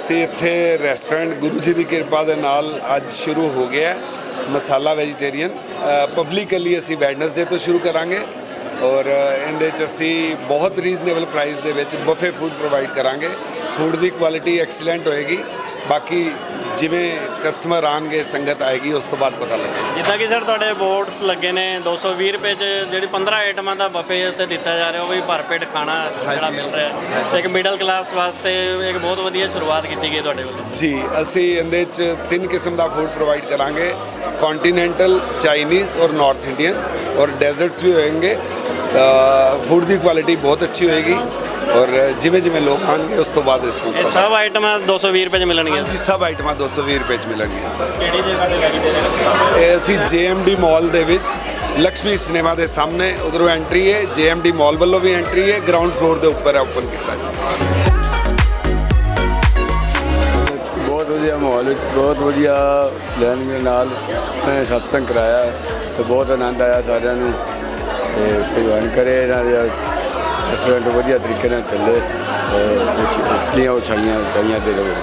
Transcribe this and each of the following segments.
ਅਸੀਂ ਇੱਥੇ ਰੈਸਟੋਰੈਂਟ ਗੁਰੂ ਜੀ ਦੀ ਕਿਰਪਾ ਦੇ ਨਾਲ ਅੱਜ ਸ਼ੁਰੂ ਹੋ ਗਿਆ ਮਸਾਲਾ ਵੈਜੀਟੇਰੀਅਨ ਪਬਲਿਕਲੀ ਅਸੀਂ ਵੈਡਨਸਡੇ ਤੋਂ ਸ਼ੁਰੂ ਕਰਾਂਗੇ ਔਰ ਇਹਦੇ ਚ ਅਸੀਂ ਬਹੁਤ ਰੀਜ਼ਨੇਬਲ ਪ੍ਰਾਈਸ ਦੇ ਵਿੱਚ ਬਫੇ ਫੂਡ ਪ੍ਰੋਵਾਈਡ ਕਰਾਂਗੇ। ਫੂਡ ਦੀ ਕੁਆਲਿਟੀ ਐਕਸੀਲੈਂਟ ਹੋਏਗੀ। ਬਾਕੀ ਜਿਵੇਂ ਕਸਟਮਰ ਆਣਗੇ ਸੰਗਤ ਆਏਗੀ ਉਸ ਤੋਂ ਬਾਅਦ ਪਤਾ ਲੱਗੇਗਾ। ਜਿੱਦਾਂ ਕਿ ਸਰ ਤੁਹਾਡੇ ਬੋਰਡਸ ਲੱਗੇ ਨੇ 220 ਰੁਪਏ ਚ ਜਿਹੜੀ 15 ਆਈਟਮਾਂ ਦਾ ਬਫੇ ਤੇ ਦਿੱਤਾ ਜਾ ਰਿਹਾ ਉਹ ਵੀ ਭਰਪੇਟ ਖਾਣਾ ਜਿਹੜਾ ਮਿਲ ਰਿਹਾ। ਤੇ ਇੱਕ ਮਿਡਲ ਕਲਾਸ ਵਾਸਤੇ ਇੱਕ ਬਹੁਤ ਵਧੀਆ ਸ਼ੁਰੂਆਤ ਕੀਤੀ ਗਈ ਤੁਹਾਡੇ ਵੱਲੋਂ। ਜੀ ਅਸੀਂ ਇਹਦੇ ਚ ਤਿੰਨ ਕਿਸਮ ਦਾ ਫੂਡ ਪ੍ਰੋਵਾਈਡ ਕਰਾਂਗੇ। ਕੰਟੀਨੈਂਟਲ ਚਾਈਨੀਜ਼ ਔਰ ਨਾਰਥ ਇੰਡੀਅਨ ਔਰ ਡੈਜ਼ਰਟਸ ਵੀ ਹੋਣਗੇ ਫੂਡ ਦੀ ਕੁਆਲਿਟੀ ਬਹੁਤ ਅੱਛੀ ਹੋਏਗੀ। ਔਰ ਜਿਵੇਂ ਜਿਵੇਂ ਲੋਕ ਆਣਗੇ ਉਸ ਤੋਂ ਬਾਅਦ ਰਿਸਪੌਂਸ ਇਹ ਸਭ ਆਈਟਮਾਂ 220 ਰੁਪਏ ਚ ਮਿਲਣਗੀਆਂ। ਜੀ ਸਭ ਆਈਟਮਾਂ 220 ਰੁਪਏ ਚ ਮਿਲਣਗੀਆਂ। ਕਿਹੜੀ ਜਗ੍ਹਾ ਤੇ ਵੈਜੀਟੇਰੀਅਨ ਇਹ ਅਸੀਂ JMD ਮਾਲ ਦੇ ਵਿੱਚ ਲక్ష్ਮੀ ਸਿਨੇਮਾ ਦੇ ਸਾਹਮਣੇ ਉਧਰੋਂ ਐਂਟਰੀ ਹੈ JMD ਮਾਲ ਵੱਲੋਂ ਵੀ ਐਂਟਰੀ ਹੈ ਗਰਾਊਂਡ ਫਲੋਰ ਦੇ ਉੱਪਰ ਓਪਨ ਕੀਤਾ ਜੀ। ਬਹੁਤ ਵਧੀਆ ਮਾਹੌਲ ਵਿੱਚ ਬਹੁਤ ਵਧੀਆ ਪਲਾਨ ਦੇ ਨਾਲ ਮੈਂ ਸਤਸੰਗ ਕਰਾਇਆ। ਤੇ ਬਹੁਤ ਆਨੰਦ ਆਇਆ ਸਾਰਿਆਂ ਨੂੰ। ਤੇ ਭਗਵਾਨ ਕਰੇ ਇਹਨਾਂ ਦੇ ਰੈਸਟੋਰੈਂਟ ਵਧੀਆ ਤਰੀਕੇ ਨਾਲ ਚੱਲੇ ਕੁਝ ਉਤਲੀਆਂ ਉਛਾਈਆਂ ਉਚਾਈਆਂ ਤੇ ਰਹੋ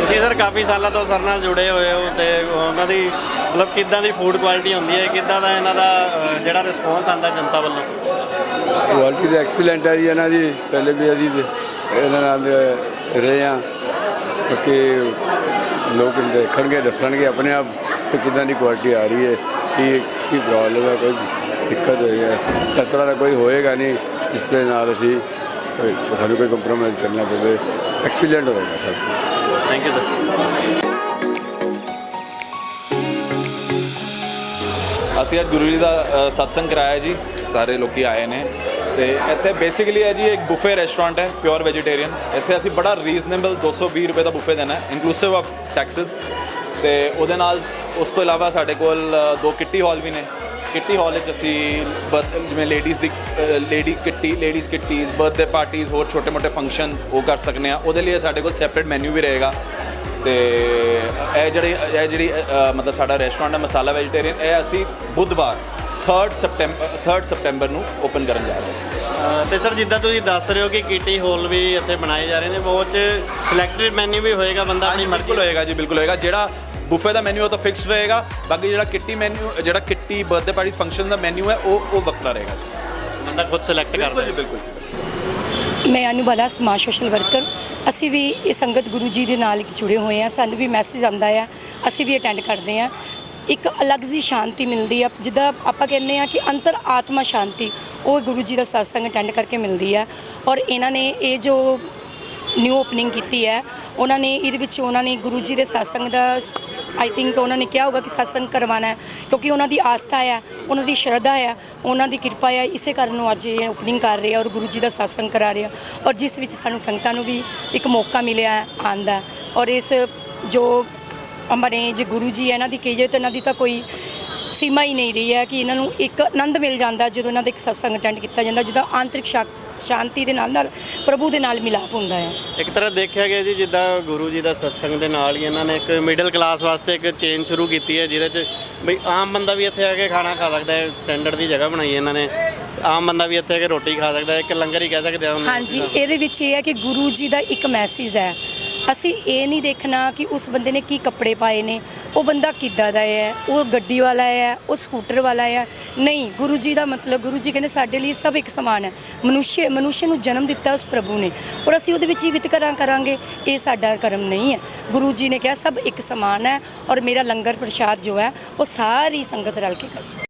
ਤੁਸੀਂ ਸਰ ਕਾਫੀ ਸਾਲਾਂ ਤੋਂ ਸਰ ਨਾਲ ਜੁੜੇ ਹੋਏ ਹੋ ਤੇ ਉਹਨਾਂ ਦੀ ਮਤਲਬ ਕਿੱਦਾਂ ਦੀ ਫੂਡ ਕੁਆਲਿਟੀ ਹੁੰਦੀ ਹੈ? ਕਿੱਦਾਂ ਦਾ ਇਹਨਾਂ ਦਾ ਜਿਹੜਾ ਰਿਸਪੌਂਸ ਆਉਂਦਾ ਜਨਤਾ ਵੱਲੋਂ? ਕੁਆਲਿਟੀ ਤਾਂ ਐਕਸੀਲੈਂਟ ਹੈ ਜੀ ਇਹਨਾਂ ਦੀ। ਪਹਿਲੇ ਵੀ ਅਸੀਂ ਇਹਨਾਂ ਨਾਲ ਰਹੇ ਹਾਂ। ਕਿ ਲੋਕ ਦੇਖਣਗੇ ਦੱਸਣਗੇ ਆਪਣੇ ਆਪ ਕਿ ਕਿੱਦਾਂ ਦੀ ਕੁਆਲਿਟੀ ਆ ਰਹੀ ਹੈ ਕੀ ਕੀ ਪ੍ਰੋਬਲਮ ਹੈ ਕੋਈ ਦਿੱਕਤ ਹੋਈ ਹੈ। ਇਸ ਤਰ੍ਹਾਂ ਦਾ ਕੋਈ ਹੋਏਗਾ ਨਹੀਂ ਜਿਸ ਦੇ ਨਾਲ ਅਸੀਂ ਕੋਈ- ਸਾਨੂੰ ਕੋਈ ਕੰਪਰੋਮਾਈਜ਼ ਕਰਨਾ ਪਵੇ। ਐਕਸੀਲੈਂਟ ਹੋਏਗਾ ਸਭ ਕੁਛ। ਥੈਂਕ ਯੂ ਸਰ ਅਸੀਂ ਅੱਜ ਗੁਰੂ ਜੀ ਦਾ ਅ, ਸਤਸੰਗ ਕਰਾਇਆ ਜੀ। ਸਾਰੇ ਲੋਕੀ ਆਏ ਨੇ। ਤੇ ਇੱਥੇ ਬੇਸਿਕਲੀ ਹੈ ਜੀ ਇੱਕ ਬੁਫੇ ਰੈਸਟੋਰੈਂਟ ਹੈ ਪਿਓਰ ਵੈਜੀਟੇਰੀਅਨ ਇੱਥੇ ਅਸੀਂ ਬੜਾ ਰੀਜ਼ਨੇਬਲ 220 ਰੁਪਏ ਦਾ ਬੁਫੇ ਦੇਣਾ ਹੈ ਇਨਕਲੂਸਿਵ ਆਫ ਟੈਕਸਸ ਤੇ ਉਹਦੇ ਨਾਲ ਉਸ ਤੋਂ ਇਲਾਵਾ ਸਾਡੇ ਕੋਲ ਅ, ਦੋ ਕਿੱਟੀ ਹਾਲ ਵੀ ਨੇ। ਕਿੱਟੀ ਹਾਲ ਵਿੱਚ ਅਸੀਂ ਬਰਥ- ਜਿਵੇਂ ਲੇਡੀਜ਼ ਦੀ lady kitty ladies kitties birthday ਪਾਰਟੀਆਂ ਹੋਰ ਛੋਟੇ-ਮੋਟੇ ਫੰਕਸ਼ਨ ਉਹ ਕਰ ਸਕਨੇ ਆ ਉਹਦੇ ਲਈ ਸਾਡੇ ਕੋਲ ਸੈਪਰੇਟ ਮੈਨੂ ਵੀ ਰਹੇਗਾ। ਤੇ ਇਹ ਜਿਹੜੀ ਇਹ ਜਿਹੜੀ ਅ, ਮਤਲਬ ਸਾਡਾ ਰੈਸਟੋਰੈਂਟ ਹੈ ਮਸਾਲਾ ਵੈਜੀਟੇਰੀਅਨ ਇਹ ਅਸੀਂ ਬੁੱਧਵਾਰ 3rd ਸਪਟੈਂਬਰ 3rd ਸਪਟੈਂਬਰ ਨੂੰ ਓਪਨ ਕਰਨ ਜਾ ਰਹੇ ਹਾਂ। ਅ, ਤੇ ਸਰ ਜਿੱਦਾਂ ਤੁਸੀਂ ਦੱਸ ਰਹੇ ਹੋ ਕਿ ਕੀਟੀ ਹੋਲ ਵੀ ਇੱਥੇ ਬਣਾਏ ਜਾ ਰਹੇ ਨੇ ਉਹ 'ਚ ਸਿਲੈਕਟਡ ਮੈਨੂ ਵੀ ਹੋਏਗਾ ਬੰਦਾ ਆਪਣੀ ਮਰਜ਼ੀ ਬਿਲਕੁਲ ਹੋਏਗਾ ਜੀ ਬਿਲਕੁਲ ਹੋਏਗਾ। ਜਿਹੜਾ ਬੁਫੇ ਦਾ ਮੈਨੂ ਉਹ ਤਾਂ ਫਿਕਸਡ ਰਹੇਗਾ ਬਾਕੀ ਜਿਹੜਾ ਕਿੱਟੀ ਮੈਨੂ ਜਿਹੜਾ ਕਿੱਟੀ ਬਰਥਡੇ ਪਾਰਟੀਜ਼ ਫੰਕਸ਼ਨ ਦਾ ਮੈਨੂ ਹੈ ਉਹ ਉਹ ਵੱਖਰਾ ਰਹੇਗਾ ਜੀ। ਬੰਦਾ ਖੁਦ ਸਿਲੈਕਟ ਕਰਦਾ ਹੈ ਬਿਲਕੁਲ ਮੈਂ ਅਨੁਬਾਲਾ ਸਮਾਜ ਸੋਸ਼ਲ ਵਰਕਰ। ਅਸੀਂ ਵੀ ਇਹ ਸੰਗਤ ਗੁਰੂ ਜੀ ਦੇ ਨਾਲ ਜੁੜੇ ਹੋਏ ਆ ਸਾਨੂੰ ਵੀ ਮੈਸੇਜ ਆਉਂਦਾ ਆ। ਅਸੀਂ ਵੀ ਅਟੈਂਡ ਕਰਦੇ ਆ ਇੱਕ ਅਲੱਗ ਜੀ ਸ਼ਾਂਤੀ ਮਿਲਦੀ ਆ। ਜਿੱਦਾਂ ਆਪਾਂ ਕਹਿੰਦੇ ਆ ਕਿ ਅੰਤਰ ਆਤਮਾ ਸ਼ਾਂਤੀ ਉਹ ਗੁਰੂ ਜੀ ਦਾ ਸਤਸੰਗ ਅਟੈਂਡ ਕਰਕੇ ਮਿਲਦੀ ਆ। ਔਰ ਇਹਨਾਂ ਨੇ ਇਹ ਜੋ ਨਿਊ ਓਪਨਿੰਗ ਕੀਤੀ ਹੈ ਉਹਨਾਂ ਨੇ ਇਹਦੇ ਵਿੱਚ ਉਹਨਾਂ ਨੇ ਗੁਰੂ ਜੀ ਦੇ ਸਤਸੰਗ ਦਾ ਆਈ ਥਿੰਕ ਉਹਨਾਂ ਨੇ ਕਿਹਾ ਹੋਗਾ ਕਿ ਸਤਸੰਗ ਕਰਵਾਉਣਾ ਹੈ, ਕਿਉਂਕਿ ਉਹਨਾਂ ਦੀ ਆਸਥਾ ਹੈ, ਉਹਨਾਂ ਦੀ ਸ਼ਰਧਾ ਹੈ, ਉਹਨਾਂ ਦੀ ਕਿਰਪਾ ਹੈ, ਇਸੇ ਕਾਰਨ ਉਹ ਅੱਜ ਇਹ ਓਪਨਿੰਗ ਕਰ ਰਹੇ ਆ ਔਰ ਗੁਰੂ ਜੀ ਦਾ ਸਤਸੰਗ ਕਰਾ ਰਹੇ ਆ। ਔਰ ਜਿਸ ਵਿੱਚ ਸਾਨੂੰ ਸੰਗਤਾਂ ਨੂੰ ਵੀ ਇੱਕ ਮੌਕਾ ਮਿਲਿਆ ਹੈ। ਆਉਣ ਦਾ ਔਰ ਇਸ ਜੋ ਹਮਾਰੇ ਜੇ ਗੁਰੂ ਜੀ ਹੈ, ਇਹਨਾਂ ਦੀ ਕਹੀਏ ਤਾਂ ਇਹਨਾਂ ਦੀ ਤਾਂ ਕੋਈ ਸੀਮਾ ਹੀ ਨਹੀਂ ਰਹੀ ਹੈ ਕਿ ਇਹਨਾਂ ਨੂੰ ਇੱਕ ਆਨੰਦ ਮਿਲ ਜਾਂਦਾ ਜਦੋਂ ਇਹਨਾਂ ਦਾ ਇੱਕ ਸਤਸੰਗ ਅਟੈਂਡ ਕੀਤਾ ਜਾਂਦਾ, ਜਿਹਦਾ ਆਂਤਰਿਕ ਸ਼ਾ- ਸ਼ਾਂਤੀ ਦੇ ਨਾਲ ਨਾਲ ਪ੍ਰਭੂ ਦੇ ਨਾਲ ਮਿਲਾਪ ਹੁੰਦਾ ਹੈ। ਇੱਕ ਤਰ੍ਹਾਂ ਦੇਖਿਆ ਗਿਆ ਜੀ ਜਿੱਦਾਂ ਗੁਰੂ ਜੀ ਦਾ ਸਤਸੰਗ ਦੇ ਨਾਲ ਹੀ ਇਹਨਾਂ ਨੇ ਇੱਕ ਮਿਡਲ ਕਲਾਸ ਵਾਸਤੇ ਇੱਕ ਚੇਨ ਸ਼ੁਰੂ ਕੀਤੀ ਹੈ ਜਿਹਦੇ 'ਚ ਬਈ ਆਮ ਬੰਦਾ ਵੀ ਇੱਥੇ ਆ ਕੇ ਖਾਣਾ ਖਾ ਸਕਦਾ ਹੈ ਸਟੈਂਡਰਡ ਦੀ ਜਗ੍ਹਾ ਬਣਾਈ ਹੈ ਇਹਨਾਂ ਨੇ। ਆਮ ਬੰਦਾ ਵੀ ਇੱਥੇ ਆ ਕੇ ਰੋਟੀ ਖਾ ਸਕਦਾ ਹੈ ਇੱਕ ਲੰਗਰ ਹੀ ਕਹਿ ਸਕਦੇ ਹਾਂ। ਹਾਂਜੀ ਇਹਦੇ ਵਿੱਚ ਇਹ ਹੈ ਕਿ ਗੁਰੂ ਜੀ ਦਾ ਇੱਕ ਮੈਸੇਜ ਹੈ। ਅਸੀਂ ਇਹ ਨਹੀਂ ਦੇਖਣਾ ਕਿ ਉਸ ਬੰਦੇ ਨੇ ਕੀ ਕੱਪੜੇ ਪਾਏ ਨੇ, ਉਹ ਬੰਦਾ ਕਿੱਦਾਂ ਦਾ ਹੈ, ਉਹ ਗੱਡੀ ਵਾਲਾ ਹੈ, ਉਹ ਸਕੂਟਰ ਵਾਲਾ ਹੈ। ਨਹੀਂ, ਗੁਰੂ ਜੀ ਦਾ ਮਤਲਬ, ਗੁਰੂ ਜੀ ਕਹਿੰਦੇ ਸਾਡੇ ਲਈ ਸਭ ਇੱਕ ਸਮਾਨ ਹੈ। ਮਨੁੱਖ ਮਨੁੱਖ ਨੂੰ ਜਨਮ ਦਿੱਤਾ ਉਸ ਪ੍ਰਭੂ ਨੇ। ਔਰ ਅਸੀਂ ਉਹਦੇ ਵਿੱਚ ਹੀ ਵਿਤਕਰਾ ਕਰਾਂਗੇ, ਇਹ ਸਾਡਾ ਕਰਮ ਨਹੀਂ ਹੈ। ਗੁਰੂ ਜੀ ਨੇ ਕਿਹਾ ਸਭ ਇੱਕ ਸਮਾਨ ਹੈ ਔਰ ਮੇਰਾ ਲੰਗਰ ਪ੍ਰਸ਼ਾਦ ਜੋ ਹੈ, ਉਹ ਸਾਰੀ ਸੰਗਤ ਰਲ ਕੇ ਕਰੇ